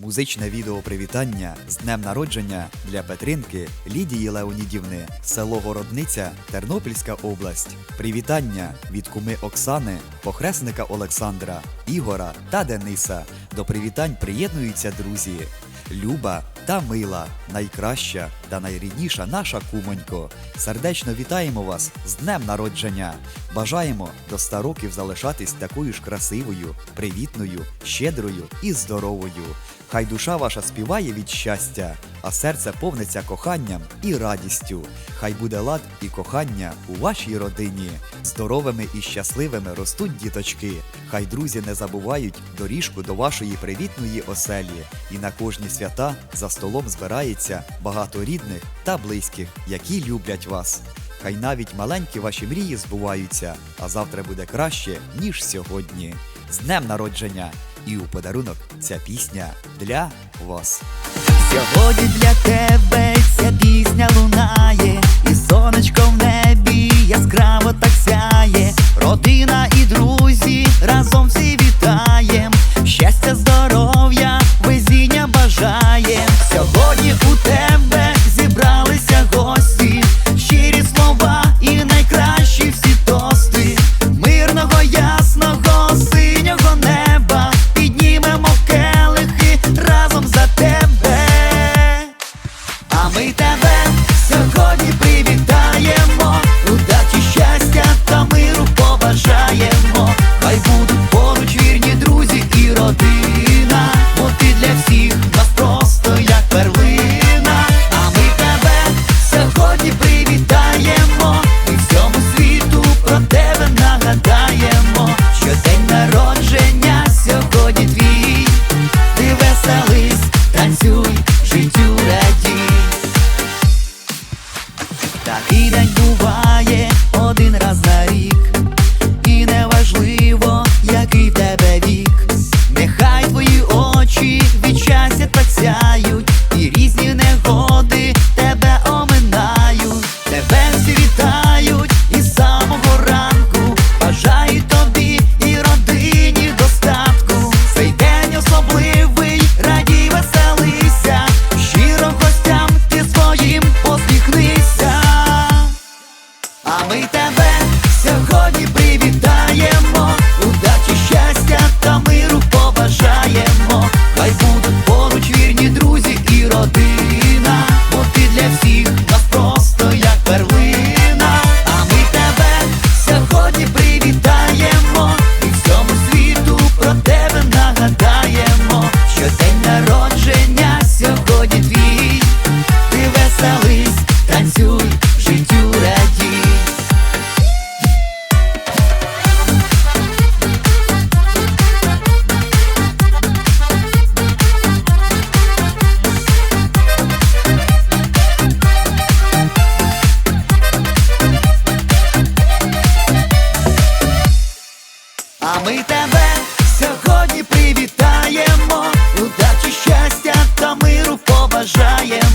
Музичне відео привітання з днем народження для Петринки Лідії Леонідівни, село Городниця, Тернопільська область. Привітання від куми Оксани, похресника Олександра, Ігора та Дениса. До привітань приєднуються друзі. Люба та мила, найкраща та найрідніша наша кумонько. Сердечно вітаємо вас з днем народження. Бажаємо до 100 років залишатись такою ж красивою, привітною, щедрою і здоровою. Хай душа ваша співає від щастя, а серце повниться коханням і радістю. Хай буде лад і кохання у вашій родині. Здоровими і щасливими ростуть діточки. Хай друзі не забувають доріжку до вашої привітної оселі. І на кожні свята за столом збирається багато рідних та близьких, які люблять вас. Хай навіть маленькі ваші мрії збуваються, а завтра буде краще, ніж сьогодні. З днем народження! І у подарунок ця пісня для вас. Сьогодні для тебе ця пісня лунає, і сонечко в небі яскраво А ми тебе сьогодні привітаємо, удачі, щастя та миру побажаємо. Хай будуть поруч друзі і родина, бо ти для всіх нас просто як перлина. А ми тебе сьогодні привітаємо, і всьому світу про тебе нагадаємо, що день народження сьогодні твій. Ти веселись, танцюй, А ми тебе сьогодні привітаємо, удачі щастя та миру побажаємо.